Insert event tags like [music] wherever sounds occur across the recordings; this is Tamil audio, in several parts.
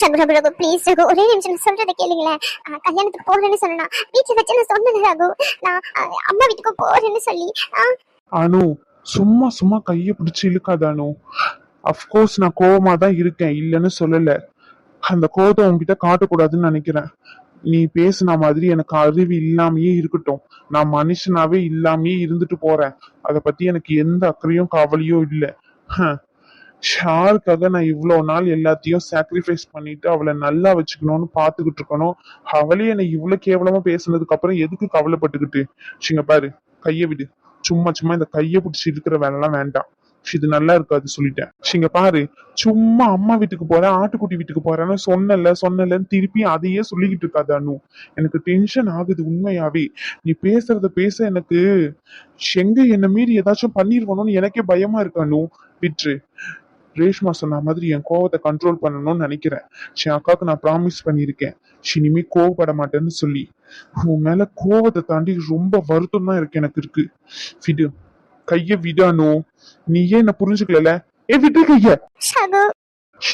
ரகு ரகு ரகு ப்ளீஸ் ரகு ஒரே நிமிஷம் சொல்றதை கேளுங்களேன். அஹ், கல்யாணத்துக்கு போறேன்னு சொன்னா வீட்டுல வச்சு நான் சொன்னேன் ரகு. நான் அம்மா வீட்டுக்கு போறேன்னு சொல்லி அனு சும்மா சும்மா கையை பிடிச்சி இழுக்காத அனு. அஃப்கோர்ஸ் நான் கோவமா தான் இருக்கேன் இல்லைன்னு சொல்லல. அந்த கோவத்தை உன்கிட்ட காட்டக்கூடாதுன்னு நினைக்கிறேன். நீ பேசுன மாதிரி எனக்கு அறிவு இல்லாமயே இருக்கட்டும். நான் மனுஷனாவே இல்லாமயே இருந்துட்டு போறேன். அதை பத்தி எனக்கு எந்த அக்கறையும் கவலையும் இல்லை. ஷாருக்காக நான் இவ்வளோ நாள் எல்லாத்தையும் சாக்ரிஃபைஸ் பண்ணிட்டு அவளை நல்லா வச்சுக்கணும்னு பார்த்துக்கிட்டு இருக்கணும். அவளே என்னை இவ்வளோ கேவலமா பேசுனதுக்கு அப்புறம் எதுக்கு கவலைப்பட்டுக்கிட்டு? சிங்க பாரு கையை விடு. சும்மா சும்மா இந்த கையை பிடிச்சி இருக்கிற வேலைலாம் வேண்டாம். இது நல்லா இருக்காது சொல்லிட்டேன். சிங்க பாரு சும்மா அம்மா வீட்டுக்கு போறேன் ஆட்டுக்குட்டி வீட்டுக்கு போறேன்னு சொன்னல சொன்னலன்னு திருப்பி அதையே சொல்லிக்கிட்டு இருக்காது அனு. எனக்கு டென்ஷன் ஆகுது உண்மையாவே. நீ பேசுறத பேச எனக்கு எங்க என்ன மீறி ஏதாச்சும் பண்ணிருவணும்னு எனக்கே பயமா இருக்கு அனு. விட்ரு. ரேஷ்மா சொன்ன மாதிரி என் கோவத்தை கண்ட்ரோல் பண்ணணும்னு நினைக்கிறேன். என் அக்காவுக்கு நான் ப்ராமிஸ் பண்ணியிருக்கேன். இனிமே கோவப்பட மாட்டேன்னு சொல்லி. உன் மேல கோவத்தை தாண்டி ரொம்ப வருத்தம் தான் இருக்கு எனக்கு இருக்கு. விடு. கைய விடானோ நீயே என்ன புரிஞ்சுக்கல ஏ விட்டு கைய.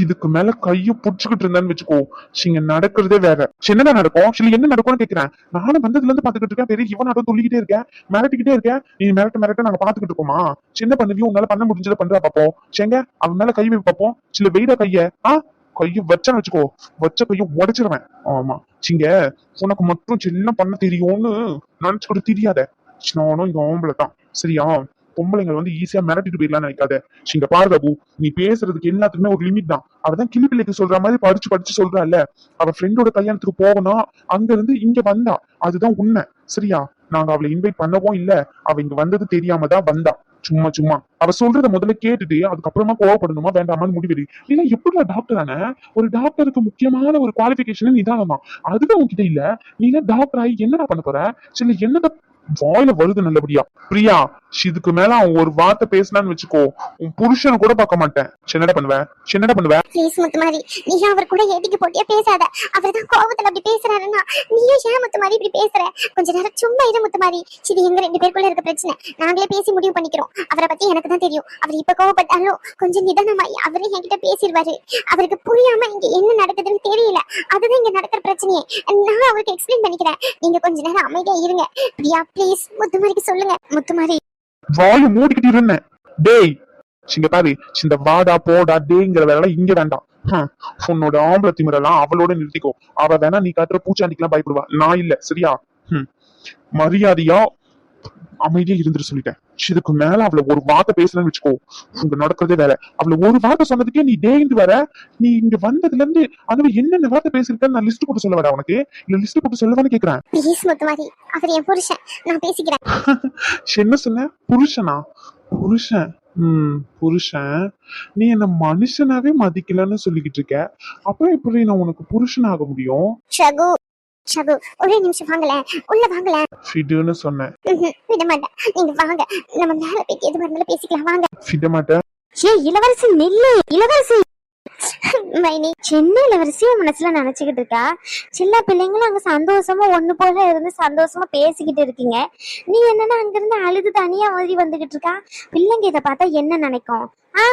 இதுக்கு மேல கைய புடிச்சுக்கிட்டு இருந்தான்னு வச்சுக்கோ. சிங்க நடக்கிறதே வேற. என்னதான் நடக்கும்? சில என்ன நடக்கும்னு கேக்குறேன். நானும் வந்ததுல இருந்து பாத்துக்கிட்டு இருக்கேன். பெரிய இவன் நாட்டம் துள்ளிக்கிட்டே இருக்கேன். மிரட்டிக்கிட்டே இருக்கேன். நீ மிரட்ட மிரட்ட நாங்க பாத்துக்கிட்டு இருக்கோமா? சின்ன பண்ணவியும் உன்னால பண்ண முடிஞ்சதை பண்றா பாப்போம். செங்க அவன் மேல கை வை பாப்போம். சில வெயிட கைய. ஆ கைய வச்சான்னு வச்சுக்கோ. வச்ச கைய உடைச்சிருவேன். ஆமா. சிங்க உனக்கு மட்டும் சின்ன பண்ண தெரியும்னு நினைச்சுக்கிட்டு தெரியாத. நானும் இங்க ஓம்பளை தான் சரியா? பொம்பளைங்க வந்து ஈஸியா மிரட்டிட்டு போயிடலாம்னு நினைக்காத. இங்க பாரு நீ பேசுறதுக்கு எல்லாத்துக்குமே ஒரு லிமிட் தான். அவதான் கிளி பிள்ளைக்கு சொல்ற மாதிரி படிச்சு படிச்சு சொல்றால அவ ஃப்ரெண்டோட கல்யாணத்துக்கு போகணும் அங்க இருந்து இங்க வந்தா. அதுதான் உண்மை. சரியா? நாங்க அவளை இன்வைட் பண்ணவும் இல்ல. அவ இங்க வந்தது தெரியாம தான் வந்தா. சும்மா சும்மா. அவ சொல்றத முதல்ல கேட்டுட்டு அதுக்கப்புறமா கோவப்படணுமா வேண்டாமான்னு முடிவெடு. இல்லை எப்படி டாக்டர் தானே ஒரு டாக்டருக்கு முக்கியமான ஒரு குவாலிபிகேஷன் நிதானமா அதுதான் உன்கிட்ட இல்ல. நீ டாக்டர் ஆகி என்னடா பண்ண போற? சரி என்னத வாயில வருது நல்லபடியா. பிரியா இதுக்கு மேல அவன் ஒரு வார்த்தை பேசினான்னு வச்சுக்கோ. உன் புருஷனை கூட பார்க்க மாட்டேன். என்னடா பண்ணுவ? என்னடா பண்ணுவ? ப்ளீஸ் முத்துமாரி நீ அவர் கூட ஏத்திக்கு போட்டியா பேசாத. அவர் தான் கோவத்துல அப்படி பேசுறாருன்னா நீயும் ஏன் முத்துமாரி இப்படி பேசுற? கொஞ்ச நேரம் சும்மா இரு முத்துமாரி இது எங்க ரெண்டு பேருக்குள்ள இருக்க பிரச்சனை. நாங்களே பேசி முடிவு பண்ணிக்கிறோம். அவரை பத்தி எனக்கு தான் தெரியும். அவர் இப்ப கோவப்பட்டாலும் கொஞ்சம் நிதானமாயி அவரே என்கிட்ட பேசிடுவாரு அவருக்கு புரியாம இங்க என்ன நடக்குதுன்னு தெரியல. அதுதான் இங்க நடக்கிற பிரச்சனையே. நான் அவருக்கு எக்ஸ்பிளைன் பண்ணிக்கிறேன். நீங்க கொஞ்ச நேரம் அமைதியா இருங்க. பிரியா ப்ளீஸ் முத்துமாரிக்கு சொல்லுங்க. முத்துமாரி. வாயை மூடிக்கிட்டு இருந்தேன் டேய் சிங்க பாரு இந்த வாடா போடா டேங்கிற வேலை இங்க வேண்டாம். ஹம், உன்னோட ஆம்பளை திமிரெல்லாம் அவளோட நிறுத்திக்கோ. அவ வேணா நீ காட்டுற பூச்சாண்டிக்கெல்லாம் பயப்படுவா. நான் இல்ல சரியா? ஹம், மரியாதையா அமைதியா இருந்துட்டு சொல்லிட்டேன். இதுக்கு மேல அவளை ஒரு வார்த்தை பேசலன்னு வச்சுக்கோ. உங்க நடக்கிறதே வேற. அவளை ஒரு வார்த்தை சொன்னதுக்கே நீ டேந்து வர. நீ இங்க வந்ததுல இருந்து அதுவே என்னென்ன வார்த்தை பேசிருக்கேன்னு நான் லிஸ்ட் போட்டு சொல்ல வரேன் உனக்கு. இல்ல லிஸ்ட் போட்டு சொல்லவான்னு கேக்குறேன். ப்ளீஸ் முத்துமாரி அவர் என் புருஷன். நான் பேசிக்கிறேன். [laughs] என்ன சொன்ன? புருஷனா? புருஷன். ம் புருஷன். நீ என்ன மனுஷனாவே மதிக்கலன்னு சொல்லிக்கிட்டு இருக்க. அப்புறம் எப்படி நான் உனக்கு புருஷன் ஆக முடியும் ஷகு ஒரே நிமிஷம் வாங்கல உள்ள வாங்கல. ஃபிடுன்னு சொன்னேன். விட மாட்டேன் நீங்க வாங்க நம்ம மேல போய் எது இருந்தாலும் பேசிக்கலாம் வாங்க. ஃபிட மாட்டேன் ஏ இளவரசி நெல்லு இளவரசி. மைனி சின்ன இளவரசி மனசுல நினைச்சுக்கிட்டு இருக்கா? சின்ன பிள்ளைங்களும் அங்க சந்தோஷமா ஒண்ணு போல இருந்து சந்தோஷமா பேசிக்கிட்டு இருக்கீங்க. நீ என்னன்னா அங்க இருந்து அழுது தனியா ஓதி வந்துகிட்டு இருக்கா? பிள்ளைங்க இதை பார்த்தா என்ன நினைக்கும்? ஆ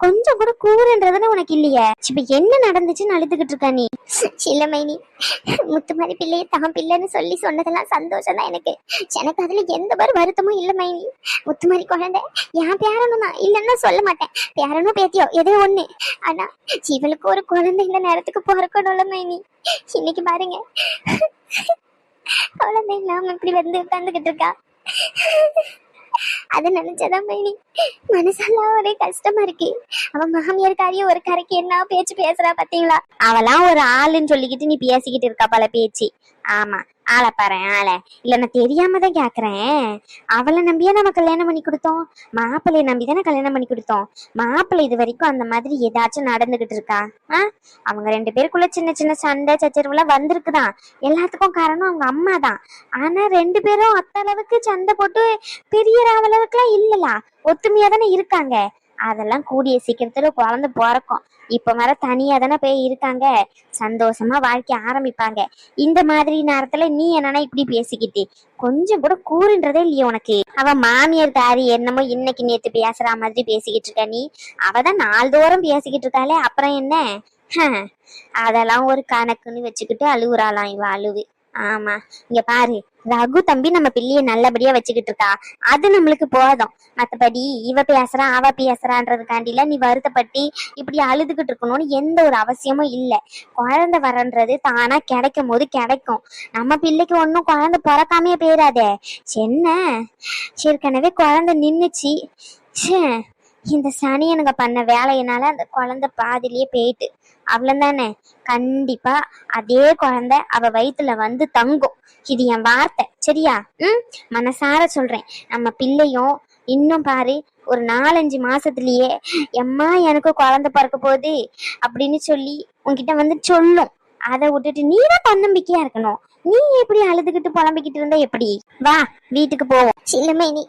கொஞ்சம் கூட கூறுன்றதுன்னு உனக்கு இல்லையே. இப்ப என்ன நடந்துச்சுன்னு அழுதுகிட்டு இருக்கா நீ? சில மைனி. முத்துமாரி பிள்ளையை தான் பிள்ளைன்னு சொல்லி சொன்னதெல்லாம் சந்தோஷம் தான் எனக்கு. எனக்கு அதுல எந்த ஒரு வருத்தமும் இல்ல மைனி. முத்துமாரி குழந்தை என் பேரனும் தான். இல்லைன்னா சொல்ல மாட்டேன். பேரனும் பேத்தியோ ஏதோ ஒண்ணு. ஆனா இவளுக்கு ஒரு குழந்தை இந்த நேரத்துக்கு பிறக்கணும்ல மைனி. இன்னைக்கு பாருங்க. குழந்தை இல்லாம இப்படி வந்து உட்காந்துக்கிட்டு இருக்கா. அது நினைச்சதான் மைனி மனசெல்லாம் ஒரே கஷ்டமா இருக்கு. அவன் மாமியார் காரியம் ஒரு கரைக்கு என்ன பேச்சு பேசுறா பாத்தீங்களா? அவளாம் ஒரு ஆளுன்னு சொல்லிக்கிட்டு நீ பேசிக்கிட்டு இருக்கா பல பேச்சு. ஆமா ஆளை பாரு ஆளை. இல்ல நான் தெரியாம தான் கேக்குறேன் அவளை நம்பியே நம்ம கல்யாணம் பண்ணி கொடுத்தோம். மாப்பிள்ளையை நம்பி தானே கல்யாணம் பண்ணி கொடுத்தோம். மாப்பிள்ளை இது வரைக்கும் அந்த மாதிரி ஏதாச்சும் நடந்துகிட்டு இருக்கா? ஆ? அவங்க ரெண்டு பேருக்குள்ள சின்ன சின்ன சண்டை சச்சரவுலாம் வந்திருக்குதான் எல்லாத்துக்கும் காரணம் அவங்க அம்மா தான். ஆனா ரெண்டு பேரும் அத்த அளவுக்கு சண்டை போட்டு பெரிய அளவுக்குலாம் இல்லலா. ஒத்துமையா தானே இருக்காங்க. அதெல்லாம் கூடிய சீக்கிரத்துல குழந்த பிறக்கும். இப்ப வர தனியா தானே போய் இருக்காங்க. சந்தோஷமா வாழ்க்கை ஆரம்பிப்பாங்க. இந்த மாதிரி நேரத்துல நீ என்னன்னா இப்படி பேசிக்கிட்டு கொஞ்சம் கூட கூறுன்றதே இல்லையே உனக்கு. அவ மாமியார் தாரி என்னமோ இன்னைக்கு நேத்து பேசுற மாதிரி பேசிக்கிட்டு இருக்க நீ. அவ தான் நாள்தோறும் பேசிக்கிட்டு இருக்காளே அப்புறம் என்ன? அதெல்லாம் ஒரு கணக்குன்னு வச்சுக்கிட்டு அழுவுறாளாம் இவ அழுவு ஆமா இங்க பாரு ரகு தம்பி நம்ம பிள்ளைய நல்லபடியா வச்சுக்கிட்டு இருக்கா. அது நம்மளுக்கு போதும். மத்தபடி இவ பேசுறா அவ பேசுறான்றதுக்காண்டில நீ வருத்தப்பட்டு இப்படி அழுதுகிட்டு இருக்கணும்னு எந்த ஒரு அவசியமும் இல்லை. குழந்தை வரன்றது தானா கிடைக்கும் போது கிடைக்கும். நம்ம பிள்ளைக்கு ஒன்றும் குழந்தை பிறக்காமையே போயிடாதே என்ன ஏற்கனவே குழந்தை நின்னுச்சு. இந்த இந்த சனியனுங்க பண்ண வேலையினால அந்த குழந்தை பாதிலேயே போயிட்டு. அவ்வளவுதானே? கண்டிப்பா அதே குழந்தை அவ வயிற்றுல வந்து தங்கும். இது என் வார்த்தை. சரியா? ம்? மனசார சொல்றேன். நம்ம பிள்ளையும் இன்னும் பாரு ஒரு நாலஞ்சு மாசத்துலயே எம்மா எனக்கு குழந்தை பிறக்க போகுது அப்படின்னு சொல்லி உன்கிட்ட வந்து சொல்லும். அதை விட்டுட்டு நீ தான் தன்னம்பிக்கையா இருக்கணும். நீ எப்படி அழுதுகிட்டு புலம்பிக்கிட்டு இருந்தா எப்படி? வா வீட்டுக்கு போவோம். சின்னமேனி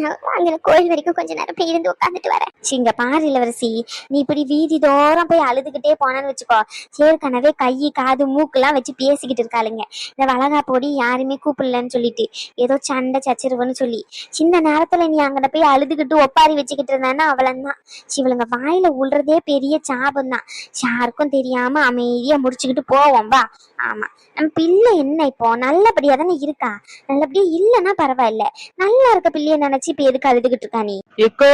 நான் வாங்கின கோயில் வரைக்கும் கொஞ்ச நேரம் போய் இருந்து உட்காந்துட்டு வரேன். சிங்க பாரு இளவரசி. நீ இப்படி வீதி தோறும் போய் அழுதுகிட்டே போனான்னு வச்சுக்கோ. ஏற்கனவே கை காது மூக்கெல்லாம் வச்சு பேசிக்கிட்டு இருக்காளுங்க. இந்த வளகா பொடி யாருமே கூப்பிடலன்னு சொல்லிட்டு ஏதோ சண்டை சச்சரவுன்னு சொல்லி. சின்ன நேரத்துல நீ அங்கன போய் அழுதுகிட்டு ஒப்பாரி வச்சுக்கிட்டு இருந்தான்னா அவளந்தான். இவளுங்க வாயில உள்றதே பெரிய சாபம் தான் யாருக்கும் தெரியாம அமைதியா முடிச்சுக்கிட்டு போவோம் வா. ஆமா. நம்ம பிள்ளை என்ன இப்போ? நல்லபடியா தானே இருக்கா? நல்லபடியா இல்லைன்னா பரவாயில்ல. நல்லா இருக்க பிள்ளைய நினைச்சு இப்ப எதுக்கு அழுதுகிட்டு இருக்கா நீ? எக்கோ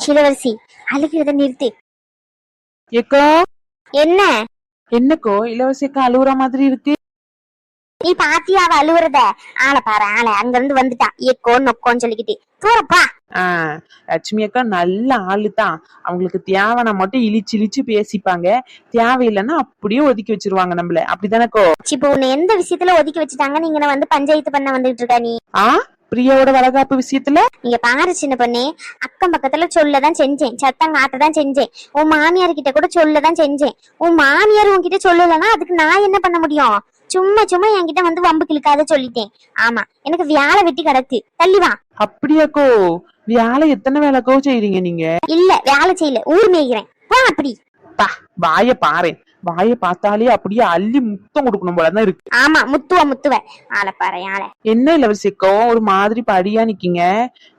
இளவரசி அழுகிறத நிறுத்து. எக்கோ என்ன? என்னக்கோ? இளவரசிக்கா அழுவுற மாதிரி இருக்கு. நீ பாத்தியா அவ அழுவுறத ஆளை பாரு ஆளை. அங்க இருந்து வந்துட்டா ஏக்கோ நொக்கோன்னு சொல்லிக்கிட்டு. தூரப்பா ஆஹ் லட்சுமி அக்கா நல்ல ஆளு தான் அவங்களுக்கு தேவைன்னா மட்டும் இழிச்சு இழிச்சு பேசிப்பாங்க. தேவையில்லைன்னா அப்படியே ஒதுக்கி வச்சிருவாங்க நம்மள. அப்படிதானக்கோ இப்போ உன்னை எந்த விஷயத்துல ஒதுக்கி வச்சுட்டாங்க? நீங்க என்ன வந்து பஞ்சாயத்து பண்ண வந்துட்டு இருக்கா நீ. ஆ? பிரியாவோட வளகாப்பு விஷயத்துல? இங்க பாரு சின்ன பொண்ணு. அக்கம் பக்கத்துல சொல்லதான் செஞ்சேன். சத்தம் காட்டதான் செஞ்சேன். உன் மாமியார் கிட்ட கூட சொல்லதான் செஞ்சேன். உன் மாமியார் உன்கிட்ட சொல்லலைன்னா அதுக்கு நான் என்ன பண்ண முடியும்? சும்மா சும்மா என்கிட்ட வந்து வம்பு கிழக்காத சொல்லிட்டேன். ஆமா எனக்கு வேலை வெட்டி கிடக்கு. தள்ளி வா. அப்படியாக்கோ? வேலை எத்தனை வேலைக்கோ செய்றீங்க நீங்க? இல்ல வேலை செய்யல. ஊர் மேய்கிறேன். வா அப்படி. பா வாய பாறேன் வாய பார்த்தாலே அப்படியே அள்ளி முத்தம் கொடுக்கணும் போலதான் இருக்கு. ஆமா முத்துவ முத்துவ. ஆளை பாரு ஆளை. என்ன இளவரசிக்கோ ஒரு மாதிரி படியா நிக்கீங்க.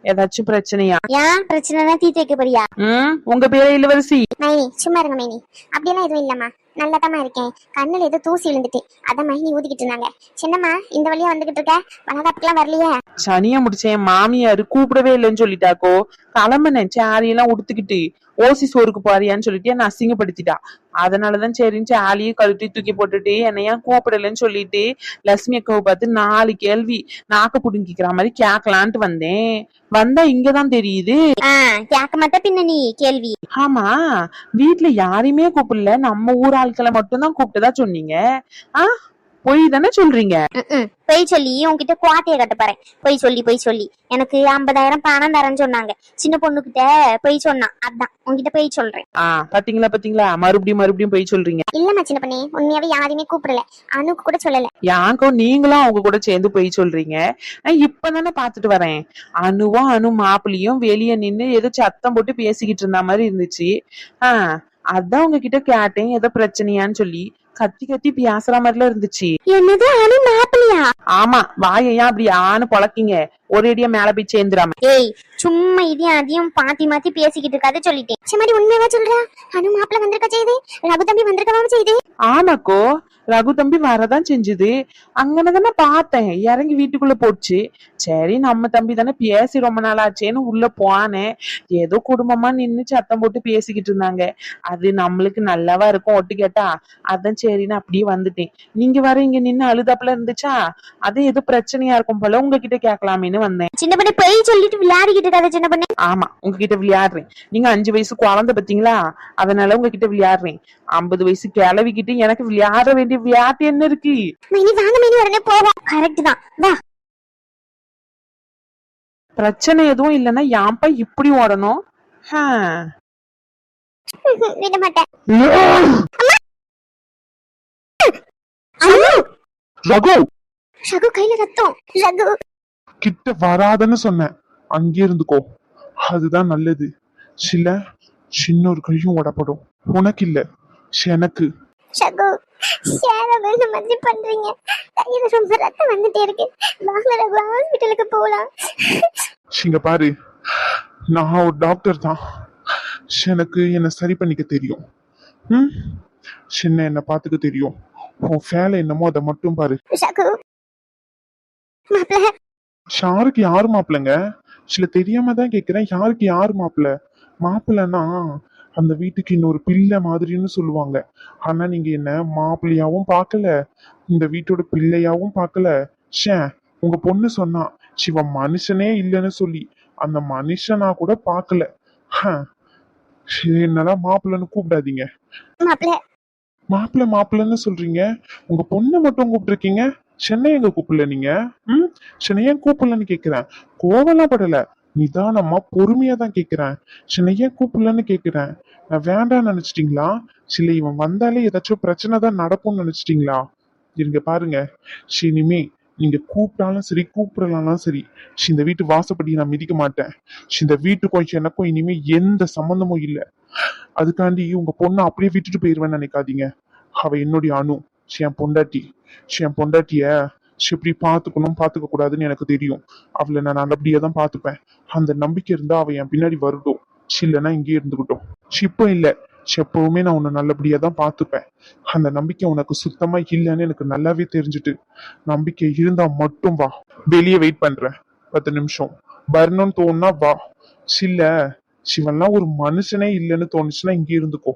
ஏதாச்சும் பிரச்சனையா? ஏன் பிரச்சனைனா தீர்த்து வைக்க போறியா? ம் உங்க பேரு இளவரசி? மைனி சும்மா இருங்க மைனி. அப்படியெல்லாம் எதுவும் இல்லம்மா. நல்லதாம்மா இருக்கேன். கண்ணுல ஏதோ தூசி விழுந்துட்டு. அதை மகினி ஊதிக்கிட்டு இருந்தாங்க. சின்னம்மா இந்த வழியா வந்துகிட்டு இருக்க? வளகாப்புக்கெல்லாம் வரலையே? சனியா முடிச்சேன். மாமியாரு கூப்பிடவே இல்லைன்னு சொல்லிட்டாக்கோ. கிளம்பினேன். சாரியெல்லாம் உடுத்துக்கிட்டு. ஓசி சோறுக்கு போறியான்னு சொல்லிட்டு என்ன அசிங்கப்படுத்திட்டா. அதனாலதான் சரின்னு சாலியை கழுட்டி தூக்கி போட்டுட்டு என்னை ஏன் கூப்பிடலன்னு சொல்லிட்டு லட்சுமி அக்காவை பார்த்து நாலு கேள்வி நாக்க புடுங்கிக்கிற மாதிரி கேட்கலான்ட்டு வந்தேன். வந்தா இங்கதான் தெரியுது. கேட்க மாட்ட பின்ன நீ கேள்வி. ஆமா வீட்ல யாரையுமே கூப்பிடல. நம்ம ஊர் ஆட்களை மட்டும்தான் கூப்பிட்டதா சொன்னீங்க. ஆ பொய் தானே சொல்றீங்க. பொய் சொல்லி உன்கிட்ட குவாட்டைய கட்ட போறேன் பொய் சொல்லி பொய் சொல்லி. எனக்கு ஐம்பதாயிரம் பணம் தரேன்னு சொன்னாங்க. சின்ன பொண்ணுகிட்ட பொய் சொன்னான் அதான் உன்கிட்ட பொய் சொல்றேன். ஆ பாத்தீங்களா பாத்தீங்களா? மறுபடியும் மறுபடியும் பொய் சொல்றீங்க. இல்லம்மா சின்ன பண்ணே. உண்மையாவே யாரையுமே கூப்பிடல. அனுக்கு கூட சொல்லல. யாக்கோ நீங்களும் அவங்க கூட சேர்ந்து போய் சொல்றீங்க. நான் இப்பதானே பாத்துட்டு வரேன். அணுவும் அணு மாப்பிளையும் வெளிய நின்னு ஏதோ சத்தம் போட்டு பேசிக்கிட்டு இருந்த மாதிரி இருந்துச்சு. ஆஹ் அதான் உங்ககிட்ட கேட்டேன். ஏதோ பிரச்சனையான்னு சொல்லி. கத்தி கத்தி பேசுற மாதிரிலாம் இருந்துச்சு. என்னது அனு மாப்பிளையா ஆமா வாயையா அப்படி ஆன்னு பொழக்கிங்க. ஒரேடியா மேல போய் சேர்ந்துராம ஏய் சும்மா இதையும் அதையும் பாத்தி மாத்தி பேசிக்கிட்டு இருக்காத சொல்லிட்டேன். சமாடி உண்மையாவா சொல்றா? அனு மாப்பிள்ள வந்திருக்க செய்து? ரகு தம்பி வந்திருக்கவா செய்து? ஆமாக்கோ ரகு தம்பி வரதான் செஞ்சுது. அங்கன தானே பார்த்தேன். இறங்கி வீட்டுக்குள்ள போச்சு. சரி நம்ம தம்பி தானே பேசி ரொம்ப நாள் ஆச்சேன்னு உள்ள போனேன் ஏதோ குடும்பமா நின்னு சத்தம் போட்டு பேசிக்கிட்டு இருந்தாங்க. அது நம்மளுக்கு நல்லாவா இருக்கும் ஒட்டு கேட்டா. அதான் சரின்னு அப்படியே வந்துட்டேன். நீங்க வர இங்க நின்னு அழுதாப்புல இருந்துச்சா? அது ஏதோ பிரச்சனையா இருக்கும் போல உங்ககிட்ட கேட்கலாமேன்னு வந்தேன். சின்ன பொண்ணு பொய் சொல்லிட்டு விளையாடிக்கிட்டு இருக்காத சின்ன பொண்ணு. ஆமா உங்ககிட்ட விளையாடுறேன். நீங்க அஞ்சு வயசு குழந்தை பாத்தீங்களா? அதனால உங்ககிட்ட விளையாடுறேன். ஐம்பது வயசு கிளவிக்கிட்டு எனக்கு விளையாட வேண்டிய விளையாட்டு என்ன இருக்கு? மைனி வாங்க மைனி உடனே போவோம். கரெக்ட் தான். வா. பிரச்சனை எதுவும் இல்லைன்னா ஏன்பா இப்படி ஓடணும். ஹம். [laughs] விட மாட்டேன். ரகு! ரகு கையில ரத்தம். ரகு! கிட்ட வராதன்னு சொன்னேன். அங்கே இருந்துக்கோ. அதுதான் நல்லது. சில சின்ன ஒரு கையும் உடப்படும் உனக்கு இல்ல எனக்கு ரகு சேர இந்த மாதிரி பண்றீங்க? கையில ரொம்ப ரத்தம் வந்துட்டே இருக்கு. வாங்க ரகு. ஹாஸ்பிட்டலுக்கு போலாம். இங்க பாரு. நான் ஒரு டாக்டர் தான். எனக்கு என்ன சரி பண்ணிக்க தெரியும். ம்? சின்ன என்ன பாத்துக்க தெரியும். உன் வேலை என்னமோ அதை மட்டும் பாரு. ரகு மாப்பிள்ள ஷாருக்கு யாரு மாப்பிள்ளைங்க? சில தெரியாம தான் கேக்குறேன். யாருக்கு யாரு மாப்பிள்ள? மாப்பிள்ளைன்னா அந்த வீட்டுக்கு இன்னொரு பிள்ளை மாதிரின்னு சொல்லுவாங்க. ஆனா நீங்க என்ன மாப்பிள்ளையாவும் பார்க்கல? இந்த வீட்டோட பிள்ளையாவும் பார்க்கல? ஷே உங்க பொண்ணு சொன்னா சிவ மனுஷனே இல்லைன்னு சொல்லி அந்த மனுஷனா கூட பார்க்கல. என்னெல்லாம் மாப்பிள்ளைன்னு கூப்பிடாதீங்க. மாப்பிள்ளை மாப்பிள்ளைன்னு சொல்றீங்க? உங்க பொண்ணை மட்டும் கூப்பிட்டுருக்கீங்க? சென்னை எங்க கூப்பிடல நீங்க? ம்? சென்னை ஏன் கூப்பிடலன்னு கேக்குறேன். கோவலாம் படல. நிதானமா பொறுமையா தான் கேக்குறேன். சென்னை ஏன் கூப்பிடலன்னு கேக்குறேன். நான் வேண்டாம்னு நினைச்சிட்டீங்களா? சில இவன் வந்தாலே ஏதாச்சும் பிரச்சனை தான் நடக்கும்னு நினைச்சிட்டீங்களா? இருங்க பாருங்க. சினிமே இனிமே நீங்க கூப்பிட்டாலும் சரி கூப்பிடலாம் சரி இந்த வீட்டு வாசப்படி நான் மிதிக்க மாட்டேன். இந்த வீட்டுக்கும் எனக்கும் இனிமே எந்த சம்மந்தமும் இல்லை. அதுக்காண்டி உங்க பொண்ணை அப்படியே விட்டுட்டு போயிருவேன்னு நினைக்காதீங்க. அவ என்னுடைய அணு. என் பொண்டாட்டி. என் பொண்டாட்டிய இப்படி பார்த்துக்கணும் பார்த்துக்க கூடாதுன்னு எனக்கு தெரியும். அவளை நான் நல்லபடியா தான் பார்த்துப்பேன். அந்த நம்பிக்கை இருந்தா அவ என் பின்னாடி வரட்டும் இல்லைன்னா இங்கேயே இருந்துக்கிட்டோம். இப்போ இல்லை. எப்பவுமே நான் உன்னை நல்லபடியா தான் பார்த்துப்பேன். அந்த நம்பிக்கை உனக்கு சுத்தமா இல்லைன்னு எனக்கு நல்லாவே தெரிஞ்சுட்டு நம்பிக்கை இருந்தா மட்டும் வா. வெளியே வெயிட் பண்றேன். பத்து நிமிஷம். வரணும்னு தோணுனா வா. சில்ல சிவன்லாம் ஒரு மனுஷனே இல்லைன்னு தோணுச்சுன்னா இங்கே இருந்துக்கோ.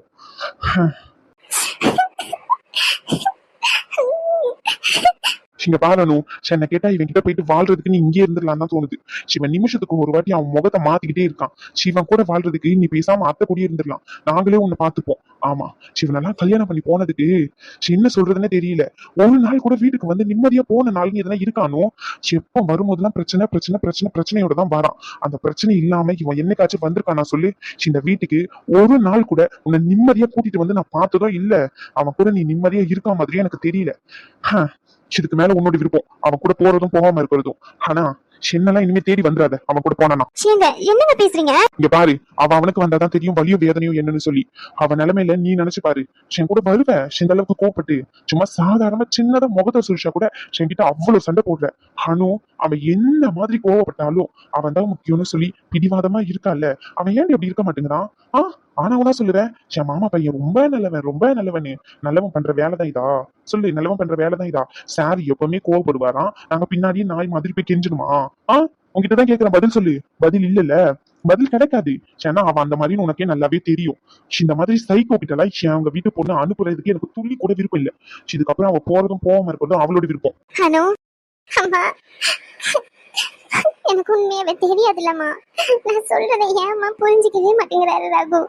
இங்க பாரணும். என்ன கேட்டா இவன் கிட்ட போயிட்டு வாழ்றதுக்கு நீ இங்கே இருந்துடலாம் தான் தோணுது. சிவன் நிமிஷத்துக்கு ஒரு வாட்டி அவன் முகத்தை மாத்திக்கிட்டே இருக்கான். சிவன் கூட வாழ்றதுக்கு நீ பேசாம அத்தை கூடிய இருந்துடலாம். நாங்களே உன்னை பார்த்துப்போம். ஆமா. சிவனெல்லாம் கல்யாணம் பண்ணி போனதுக்கு என்ன சொல்றதுன்னே தெரியல. ஒரு நாள் கூட வீட்டுக்கு வந்து நிம்மதியா போன நாள் எதனா இருக்கானோ சி, எப்போ வரும்போதெல்லாம் பிரச்சனை பிரச்சனை பிரச்சனை பிரச்சனையோட தான் வரான். அந்த பிரச்சனை இல்லாம இவன் என்னைக்காச்சும் வந்திருக்கானா சொல்லு. சி, இந்த வீட்டுக்கு ஒரு நாள் கூட உன்னை நிம்மதியா கூட்டிட்டு வந்து நான் பார்த்ததோ இல்ல அவன் கூட நீ நிம்மதியா இருக்கா மாதிரியே எனக்கு தெரியல. ஹ, இதுக்கு மேல உன்னோட விருப்பம். அவன் கூட போறதும் போகாம இருக்கிறதும். ஆனா என்னெல்லாம் இனிமே தேடி வந்துடாத அவன் கூட போனானா? என்னங்க பேசுறீங்க? இங்க பாரு அவ அவனுக்கு வந்தாதான் தெரியும் வலியும் வேதனையும் என்னன்னு சொல்லி. அவன் நிலைமையில நீ நினைச்சு பாரு. என் கூட வருவேன் இந்த அளவுக்கு கோவப்பட்டு சும்மா சாதாரணமா சின்னதா முகத்தை சுழிச்சா கூட என்கிட்ட அவ்வளவு சண்டை போடுற. அனு அவன் என்ன மாதிரி கோவப்பட்டாலும் அவன் தான் முக்கியம்னு சொல்லி பிடிவாதமா இருக்கான்ல. அவன் ஏன் இப்படி இருக்க மாட்டேங்கிறான் ஆ ஆனா தான் சொல்லுவேன் என் மாமா பையன் ரொம்ப நல்லவன் ரொம்ப நல்லவன். நல்லவன் பண்ற வேலை தான் இதா? சொல்லு நல்லவன் பண்ற வேலை தான் இதா? சார் எப்பவுமே கோவப்படுவாராம் நாங்க பின்னாடியே நாய் மாதிரி போய் கெஞ்சிடுமா? ஆ உங்ககிட்டதான் கேக்குறேன் பதில் சொல்லு. பதில் இல்லல்ல. பதில் கிடைக்காது. ஏன்னா அவன் அந்த மாதிரி உனக்கே நல்லாவே தெரியும். இந்த மாதிரி சைக்கோ கிட்டலாம் அவங்க வீட்டு பொண்ணு அனுப்புறதுக்கு எனக்கு துள்ளி கூட விருப்பம் இல்ல. இதுக்கப்புறம் அவ போறதும் போகாம இருக்கிறதும் அவளோட விருப்பம். ஹலோ எனக்கு உண்மையாவே தெரியாதுல்லம்மா நான் சொல்றதை ஏமா புரிஞ்சுக்கவே மாட்டேங்கிறாரு ரகு.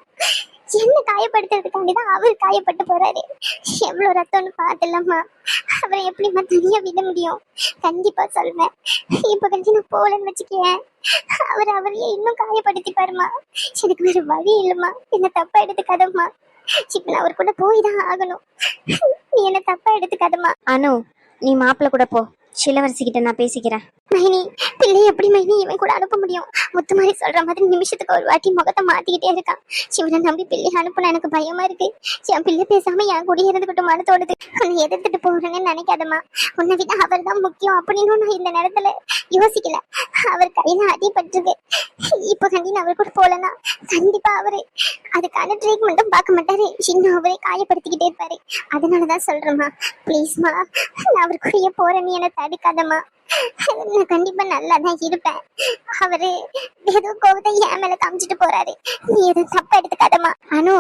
என்ன காயப்படுத்துறதுக்காண்டி தான் அவர் காயப்பட்டு போறாரு. எவ்வளவு ரத்தம்னு பார்த்துலம்மா. அவரை எப்படிம்மா தனியா விட முடியும்? கண்டிப்பா சொல்வேன். இப்ப கஞ்சி நான் போலன்னு வச்சுக்கேன் அவர் அவரையே இன்னும் காயப்படுத்திப்பாருமா. எனக்கு வேற வழி இல்லைம்மா. என்ன தப்பா எடுத்துக்காதம்மா. இப்ப நான் அவர் கூட போய் தான் ஆகணும். நீ என்ன தப்பா எடுத்துக்காதம்மா. அனு நீ மாப்பிள்ளை கூட போ. சிலவரசி கிட்ட நான் பேசிக்கிறேன். மைனி பிள்ளை எப்படி மைனி இவன் கூட அனுப்ப முடியும். முத்து மாதிரி சொல்ற மாதிரி நிமிஷத்துக்கு ஒரு வாட்டி முகத்தை மாத்திக்கிட்டே இருக்கான். சிவனை நம்பி பிள்ளை அனுப்புன எனக்கு பயமா இருக்கு. என் பிள்ளை பேசாம என் கூட இருந்துகிட்டு தோணுது உன்னை எதிர்த்துட்டு போறேன்னு நினைக்காதம்மா. உன்னை விட அவர் தான் முக்கியம் அப்படின்னு நான் இந்த நேரத்துல யோசிக்கல. அவர் கையில அடிபட்டிருக்கு இப்ப கண்டி அவர் கூட போலனா? கண்டிப்பா அவரு. அதுக்கான ட்ரீட்மெண்ட்டும் பார்க்க மாட்டாரு. இன்னும் அவரே காயப்படுத்திக்கிட்டே இருப்பாரு. அதனாலதான் சொல்றேம்மா. ப்ளீஸ்மா நான் அவர் கூடயே போறேன்னு நீ தடுக்காதம்மா நான் கண்டிப்பா நல்லா தான் இருப்பேன். அவரு ஏதோ கோவத்தை என் மேல காமிச்சிட்டு போறாரு. நீ எதுவும் தப்பா எடுத்துக்காதம்மா. அனு.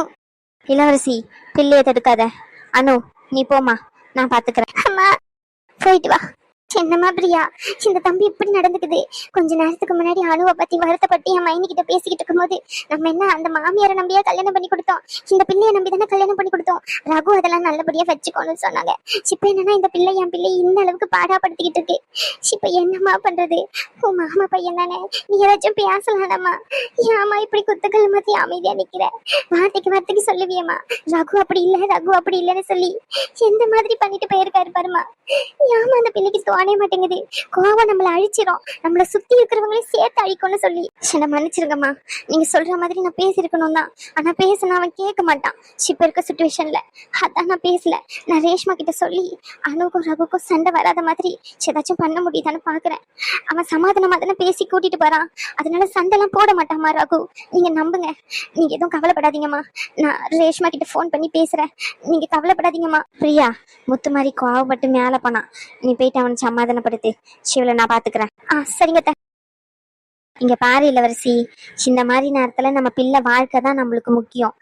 இளவரசி பிள்ளைய தடுக்காத. அனு நீ போமா நான் பாத்துக்கிறேன். அம்மா போயிட்டு வா. என்னம்மா பிரியா இந்த தம்பி இப்படி நடந்துக்குது. கொஞ்ச நேரத்துக்கு முன்னாடி அணுவை பத்தி வருத்தப்பட்டு என் மைனி கிட்ட பேசிக்கிட்டு இருக்கும்போது நம்ம என்ன அந்த மாமியாரை நம்பியா கல்யாணம் பண்ணி கொடுத்தோம்? இந்த பிள்ளையை நம்பி தானே கல்யாணம் பண்ணி கொடுத்தோம்? ரகு அதெல்லாம் நல்லபடியா வச்சுக்கோன்னு சொன்னாங்க. இப்ப என்னன்னா இந்த பிள்ளை என் பிள்ளை இந்த அளவுக்கு பாடாப்படுத்திக்கிட்டு இருக்கு. இப்ப என்னம்மா பண்றது? உன் மாமா பையன் தானே? நீ ஏதாச்சும் பேசலாம்மா ஏமா இப்படி குத்துக்கள் மாத்தி அமைதியா நிக்கிற? வார்த்தைக்கு வார்த்தைக்கு சொல்லுவியம்மா. ரகு அப்படி இல்ல ரகு அப்படி இல்லைன்னு சொல்லி. எந்த மாதிரி பண்ணிட்டு போயிருக்காரு பாருமா ஏமா அந்த பிள்ளைக்கு தோண தோணே மாட்டேங்குது. கோவம் நம்மளை அழிச்சிரும். நம்மளை சுத்தி இருக்கிறவங்களையும் சேர்த்து அழிக்கும்னு சொல்லி. என்ன மன்னிச்சிருங்கம்மா. நீங்க சொல்ற மாதிரி நான் பேசியிருக்கணும் தான். ஆனா பேசினா அவன் கேட்க மாட்டான். இப்ப இருக்க சுச்சுவேஷன்ல அதான் நான் பேசல. நான் ரேஷ்மா கிட்ட சொல்லி அணுக்கும் ரகுக்கும் சண்டை வராத மாதிரி ஏதாச்சும் பண்ண முடியுதான்னு பாக்குறேன். அவன் சமாதானமா தானே பேசி கூட்டிட்டு போறான். அதனால சண்டைலாம் போட மாட்டாமா ரகு. நீங்க நம்புங்க. நீங்க எதுவும் கவலைப்படாதீங்கம்மா. நான் ரேஷ்மா கிட்ட ஃபோன் பண்ணி பேசுறேன். நீங்க கவலைப்படாதீங்கம்மா. பிரியா முத்து மாதிரி கோவப்பட்டு மேல போனான். நீ போயிட்டு அவன் சமாதானப்படுத்து. சிவலை நான் பாத்துக்கிறேன். ஆ சரிங்க இங்க பாரு இளவரசி இந்த மாதிரி நேரத்துல நம்ம பிள்ளை வாழ்க்கை தான் நம்மளுக்கு முக்கியம்.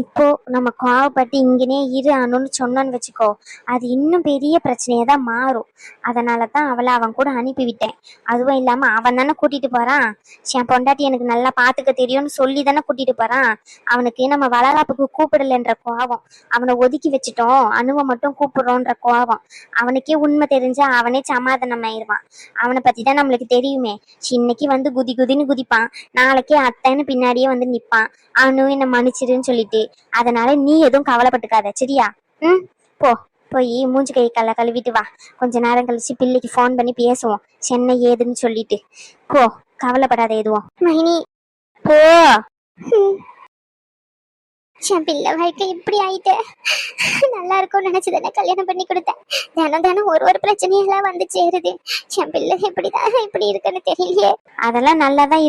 இப்போ நம்ம கோவப்பட்டு இங்கனே இரு அணுன்னு சொன்னோன்னு வச்சுக்கோ அது இன்னும் பெரிய பிரச்சனையா தான் மாறும். அதனால தான் அவளை அவன் கூட அனுப்பி விட்டேன். அதுவும் இல்லாம அவன் தானே கூட்டிட்டு போறான். என் பொண்டாட்டி எனக்கு நல்லா பாத்துக்க தெரியும்னு சொல்லி தானே கூட்டிட்டு போறான். அவனுக்கு நம்ம வளகாப்புக்கு கூப்பிடலன்ற கோவம். அவனை ஒதுக்கி வச்சுட்டோம். அணுவை மட்டும் கூப்பிடுறோன்ற கோவம். அவனுக்கே உண்மை தெரிஞ்சா அவனே சமாதானம் ஆயிருவான் அவனை பத்தி தான் நம்மளுக்கு தெரியுமே. இன்னைக்கு வந்து குதி குதின்னு குதிப்பான். நாளைக்கே அத்தைன்னு பின்னாடியே வந்து நிப்பான். அவனும் என்ன மன்னிச்சிருன்னு சொல்லிட்டு. அதனால நீ எதுவும் கவலைப்பட்டுக்காத சரியா? ம்? போ. போய் மூஞ்சி கை கல்ல கழுவிட்டு வா. கொஞ்ச நேரம் கழிச்சு பிள்ளைக்கு ஃபோன் பண்ணி பேசுவோம். சென்னை ஏதுன்னு சொல்லிட்டு. போ. கவலைப்படாத எதுவும். மைனி போ. என் பிள்ளை வாழ்க்கை இப்படி ஆயிட்டு நல்லா இருக்கும்னு நினைச்சுதானே கல்யாணம் பண்ணி கொடுத்தேன். தினம் தினம் ஒரு ஒரு பிரச்சனையெல்லாம் வந்து சேருது. என் பிள்ளை இப்படிதான் இப்படி இருக்குன்னு தெரியலையே. அதெல்லாம் நல்லா தான்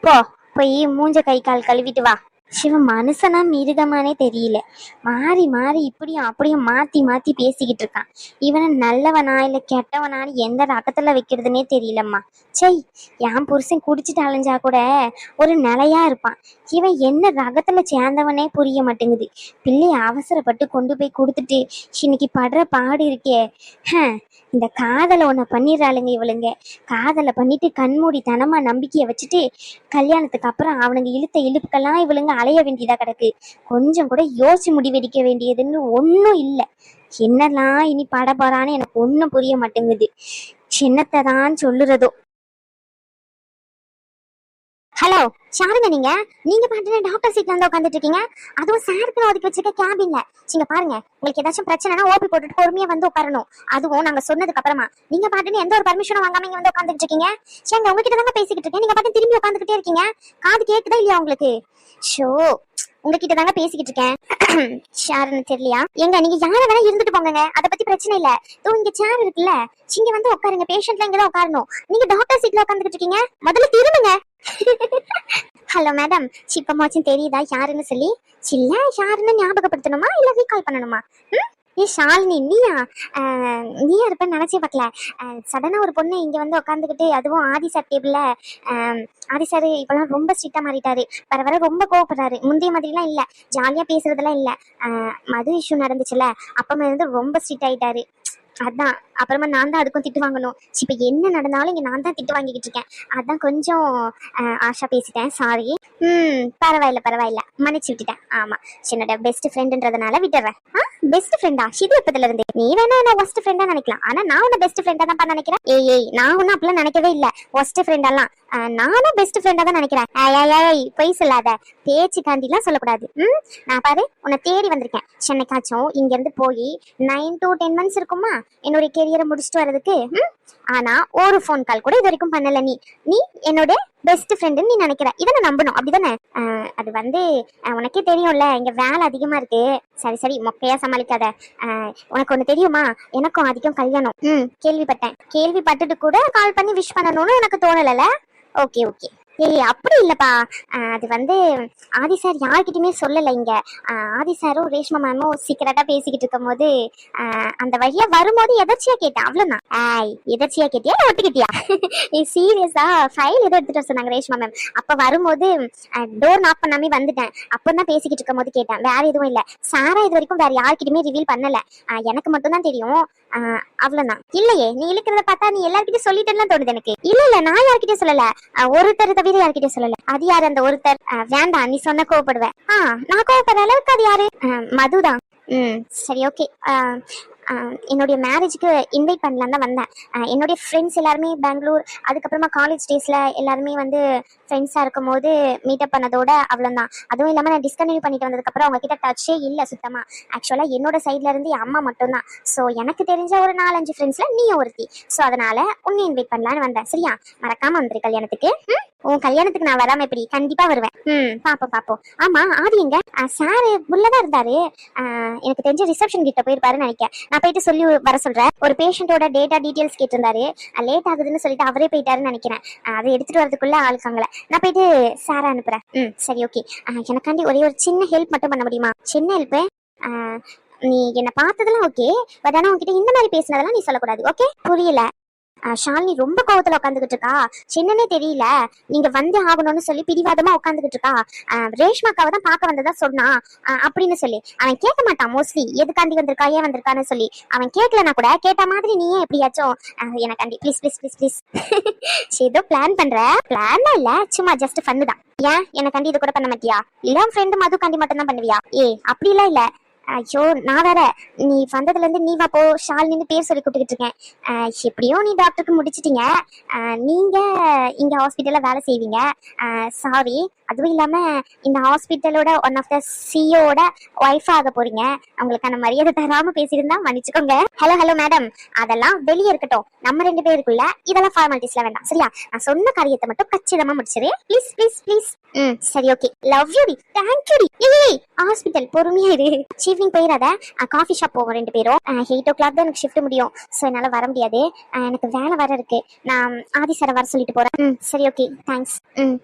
போ போய் மூஞ்ச கை கால் கழுவிட்டு வா. சிவன் மனுஷனா மிருகமானே தெரியல. மாறி மாறி இப்படியும் அப்படியும் மாத்தி மாத்தி பேசிக்கிட்டு இருக்கான். இவனை நல்லவனா இல்ல கெட்டவனான்னு எந்த ரகத்துல வைக்கிறதுனே தெரியலம்மா. செய் என் புருஷன் குடிச்சிட்டு அலைஞ்சா கூட ஒரு நிலையா இருப்பான். இவன் என்ன ரகத்துல சேர்ந்தவனே புரிய மாட்டேங்குது. பிள்ளைய அவசரப்பட்டு கொண்டு போய் கொடுத்துட்டு இன்னைக்கு படுற பாடு இருக்கே. ஹ இந்த காதலை ஒன்று பண்ணிடுறாளுங்க இவளுங்க. காதலை பண்ணிட்டு கண்மூடித்தனமாக நம்பிக்கையை வச்சுட்டு கல்யாணத்துக்கு அப்புறம் அவனுங்க இழுத்த இழுப்புக்கெல்லாம் இவளுங்க அலைய வேண்டியதாக கிடக்கு. கொஞ்சம் கூட யோசிச்சு முடிவெடிக்க வேண்டியதுன்னு ஒன்றும் இல்லை. என்னெல்லாம் இனி பட போறான்னு எனக்கு ஒன்றும் புரிய மாட்டேங்குது. சின்னத்தை தான் சொல்லுறதோ. ஹலோ. யாருங்க நீங்க. நீங்க பாட்டுல டாக்டர் சீட்ல வந்து உட்காந்துட்டு இருக்கீங்க அதுவும் சாருக்கு ஒதுக்கி வச்சிருக்க கேபின்ல நீங்க பாருங்க. உங்களுக்கு ஏதாச்சும் பிரச்சனைனா ஓபி போட்டுட்டு பொறுமையா வந்து உட்காரணும். அதுவும் நாங்க சொன்னதுக்கு அப்புறமா. நீங்க பாட்டுன்னு எந்த ஒரு பர்மிஷனும் வாங்காம இங்க வந்து உட்காந்துட்டு இருக்கீங்க ஏங்க உங்ககிட்ட தாங்க பேசிக்கிட்டு இருக்கேன். நீங்க பாட்டு திரும்பி உட்காந்துக்கிட்டே இருக்கீங்க. காது கேக்குதா இல்லையா உங்களுக்கு? ஷோ உங்ககிட்ட தாங்க பேசிக்கிட்டு இருக்கேன். [clears throat] ஷாருன்னு தெரியலையா? எங்க நீங்க யார வேணா இருந்துட்டு போங்க அத பத்தி பிரச்சனை இல்ல. தோ இங்க சேர் இருக்குல்ல. இங்க வந்து உட்காருங்க. பேஷண்ட்ல இங்க தான் உட்காரணும். நீங்க டாக்டர் சீட்ல உட்காந்துக்கிட்டு இருக்கீங்க. முதல்ல திரும்புங்க. [laughs] ஹலோ மேடம் சிப்பமாச்சும் தெரியுதா? யாருன்னு சொல்லி? சில்ல யாருன்னு ஞாபகப்படுத்தணுமா? இல்லை ரீகால் பண்ணணுமா? ம்? ஏ ஷாலினி நீயா? நீயா இருப்பேன்னு நினைச்சே பார்க்கல. சடனாக ஒரு பொண்ணு இங்கே வந்து உட்காந்துக்கிட்டு அதுவும் ஆதி சார் டேபிளில் ஆதி சார் இப்போலாம் ரொம்ப ஸ்ட்ரிக்டாக மாறிட்டாரு. வர வர ரொம்ப கோவப்படுறாரு. முந்தைய மாதிரிலாம் இல்லை. ஜாலியாக பேசுறதெல்லாம் இல்லை. மது இஷ்யூ நடந்துச்சுல அப்பமா இருந்து ரொம்ப ஸ்ட்ரிக்ட் ஆயிட்டாரு. அதான். அப்புறமா நான் தான் அதுக்கும் திட்டு வாங்கணும். இப்ப என்ன நடந்தாலும் இங்க நான் தான் திட்டு வாங்கிக்கிட்டு இருக்கேன். அதான் கொஞ்சம் ஆஷா பேசிட்டேன். சாரி ம் பரவாயில்ல பரவாயில்ல. மன்னிச்சு விட்டுட்டேன். ஆமா. என்னோட பெஸ்ட் ஃப்ரெண்டுன்றதுனால விட்டுறேன். ஆ பெஸ்ட் ஃப்ரெண்டா இது எப்பதுல இருந்து? நீ வேணா என்ன ஒஸ்ட் ஃப்ரெண்டா நினைக்கலாம். ஆனா நான் உன்ன பெஸ்ட் ஃப்ரெண்டா தான் நினைக்கிறேன். ஏய் ஏய் நான் ஒன்னும் அப்படிலாம் நினைக்கவே இல்ல. ஒஸ்ட் ஃப்ரெண்டெல்லாம் நானும் பெஸ்ட் ஃப்ரெண்டா தான் நினைக்கிறேன். ஏய், பொய் சொல்லாத. பேச்சு காண்டிலாம் சொல்லக்கூடாது. ம் நான் பாரு உன்னை தேடி வந்திருக்கேன். சென்னைக்காச்சும் இங்க இருந்து போய் நைன் டு டென் மந்த்ஸ் இருக்குமா? என்னுடைய கெரியரை முடிச்சுட்டு வர்றதுக்கு. ஆனா ஒரு ஃபோன் கால் கூட இது வரைக்கும் பண்ணல நீ. நீ என்னோட பெஸ்ட் ஃப்ரெண்டுன்னு நீ நினைக்கிற. இதை நான் நம்பணும். அப்படிதானே? ஆஹ் அது வந்து உனக்கே தெரியும்ல. இங்க வேலை அதிகமா இருக்கு. சரி சரி மொக்கையா சமாளிக்காத. ஆஹ் உனக்கு ஒண்ணு தெரியுமா? எனக்கும் அதிகம் கல்யாணம். ம் கேள்விப்பட்டேன். கேள்விப்பட்டுட்டு கூட கால் பண்ணி விஷ் பண்ணணும்னு எனக்கு தோணலல ஓகே ஓகே. ஏய் அப்படி இல்லப்பா. அது வந்து ஆதி சார் யார்கிட்டயுமே சொல்லல இங்க. ஆதி சாரும் ரேஷ்மா மேமும் சீக்கிரட்டா பேசிக்கிட்டு இருக்கும்போது அந்த வழியா வரும்போது எதர்ச்சியா கேட்டேன். அவ்வளவுதான். ஆய் எதர்ச்சியா கேட்டியா? ஒட்டுக்கிட்டியா ஒத்துக்கிட்டியா? சீரியஸா ஃபைல் ஏதோ எடுத்துட்டு வர சொன்னாங்க ரேஷ்மா மேம் அப்ப வரும்போது டோர் நாக் பண்ணாமே வந்துட்டேன். அப்பதான் பேசிக்கிட்டு இருக்கும் போது கேட்டேன். வேற எதுவும் இல்ல. சாரா இது வரைக்கும் வேற யார்கிட்டயுமே ரிவீல் பண்ணல. எனக்கு மட்டும் தான் தெரியும். அவ்வளவுதான். இல்லையே நீ இழுக்கிறத பார்த்தா நீ எல்லார்கிட்டயும் சொல்லிட்டேன்னு தோணுது எனக்கு. இல்ல இல்ல நான் யார்கிட்டயும் சொல்லல. ஒருத்தர் தவிர யார்கிட்டயும் சொல்லல. அது யாரு அந்த ஒருத்தர்? வேண்டாம் நீ சொன்ன கோவப்படுவேன். ஆஹ் நான் கோவப்படுற அளவுக்கு அது யாரு? மதுதான். ம் சரி ஓகே என்னுடைய மேரேஜுக்கு இன்வைட் பண்ணலாம் தான் வந்தேன். என்னுடைய ஃப்ரெண்ட்ஸ் எல்லாருமே பெங்களூர் அதுக்கப்புறமா காலேஜ் டேஸில் எல்லாருமே வந்து ஃப்ரெண்ட்ஸாக இருக்கும் போது மீட்டப் பண்ணதோட அவ்வளோதான் அதுவும் இல்லாமல் நான் டிஸ்கன்டினியூ பண்ணிட்டு வந்ததுக்கப்புறம் அவங்ககிட்ட டச்சே இல்லை சுத்தமாக ஆக்சுவலாக என்னோட சைட்லேருந்து என் அம்மா மட்டும்தான். ஸோ எனக்கு தெரிஞ்ச ஒரு நாலஞ்சு ஃப்ரெண்ட்ஸில் நீ ஒருத்தி. ஸோ அதனால உன்னை இன்வைட் பண்ணலான்னு வந்தேன். சரியா? மறக்காமல் வந்துரு கல்யாணத்துக்கு. ம்? உன் கல்யாணத்துக்கு நான் வராம எப்படி? கண்டிப்பா வருவேன். ம் பாப்போம் பாப்போம். ஆமா ஆதி எங்க? சாரு உள்ளதான் இருந்தாரு. எனக்கு தெரிஞ்ச ரிசப்ஷன் கிட்ட போயிருப்பாருன்னு நினைக்கிறேன். நான் போயிட்டு சொல்லி வர சொல்றேன். ஒரு பேஷண்டோட டேட்டா டீடைல்ஸ் கேட்டிருந்தாரு. லேட் ஆகுதுன்னு சொல்லிட்டு அவரே போயிட்டாருன்னு நினைக்கிறேன். அதை எடுத்துட்டு வரதுக்குள்ள ஆளுக்காங்களே நான் போயிட்டு சாரா அனுப்புறேன். ம் சரி ஓகே எனக்காண்டி ஒரே ஒரு சின்ன ஹெல்ப் மட்டும் பண்ண முடியுமா? சின்ன ஹெல்ப் நீ என்ன பார்த்ததெல்லாம் ஓகே பட் ஆனா உன்கிட்ட இந்த மாதிரி பேசினதெல்லாம் நீ சொல்லக்கூடாது ஓகே புரியல. ஷாலினி ரொம்ப கோவத்துல உட்காந்துக்கிட்டு இருக்கா. சின்னனே தெரியல. நீங்க வந்து ஆகணும்னு சொல்லி பிடிவாதமா உட்காந்துக்கிட்டு இருக்கா. ரேஷ்மாக்காவை தான் பார்க்க வந்ததா சொன்னா. அப்படின்னு சொல்லி. அவன் கேட்க மாட்டான் மோஸ்ட்லி எதுக்காண்டி வந்திருக்கா? ஏன் வந்திருக்கான்னு சொல்லி. அவன் கேட்கலனா கூட கேட்ட மாதிரி நீயே எப்படியாச்சும் ஆஹ் எனக்காண்டி ப்ளீஸ் ப்ளீஸ் ப்ளீஸ் ப்ளீஸ் ஏதோ பிளான் பண்ற. பிளான் இல்ல. சும்மா ஜஸ்ட் ஃபன்னு தான். ஏன்? எனக்காண்டி இது கூட பண்ண மாட்டியா? இல்ல ஃப்ரெண்டு மதுக்காண்டி மட்டும் தான் பண்ணுவியா? ஏ அப்படிலாம் இல்ல. ஐயோ நான் வேற நீ வந்ததுல இருந்து நீ வா போ ஷாலினின்னு பேர் சொல்லி கூப்பிட்டுக்கிட்டு இருக்கேன். எப்படியோ நீ டாக்டருக்கு முடிச்சிட்டீங்க. நீங்கள் நீங்க இங்க ஹாஸ்பிட்டல்ல வேலை செய்வீங்க. சாரி அதுவும் இல்லாம இந்த ஹாஸ்பிட்டலோட ஒன் ஆஃப் த சிஓட ஒய்ஃப் ஆக போறீங்க. அவங்களுக்கான மரியாதை தராம பேசியிருந்தா மன்னிச்சுக்கோங்க. ஹலோ ஹலோ மேடம் அதெல்லாம் வெளியே இருக்கட்டும். நம்ம ரெண்டு பேருக்குள்ள இதெல்லாம் ஃபார்மாலிட்டிஸ்ல வேண்டாம். சரியா? நான் சொன்ன காரியத்தை மட்டும் கச்சிதமா முடிச்சிரு ப்ளீஸ் ப்ளீஸ் ப்ளீஸ் ம் சரி ஓகே லவ் யூ டி. தேங்க் யூ டி. ஏய் ஹாஸ்பிட்டல் பொறுமையா இரு. சீவிங் போயிடாத. காஃபி ஷாப் போவோம் ரெண்டு பேரும். எயிட் ஓ கிளாக் தான் எனக்கு ஷிஃப்ட் முடியும். ஸோ என்னால் வர முடியாது. எனக்கு வேலை வர இருக்கு. நான் ஆதி சாரை வர சொல்லிட்டு போறேன். ம் சரி ஓகே தேங்க்ஸ் ம்.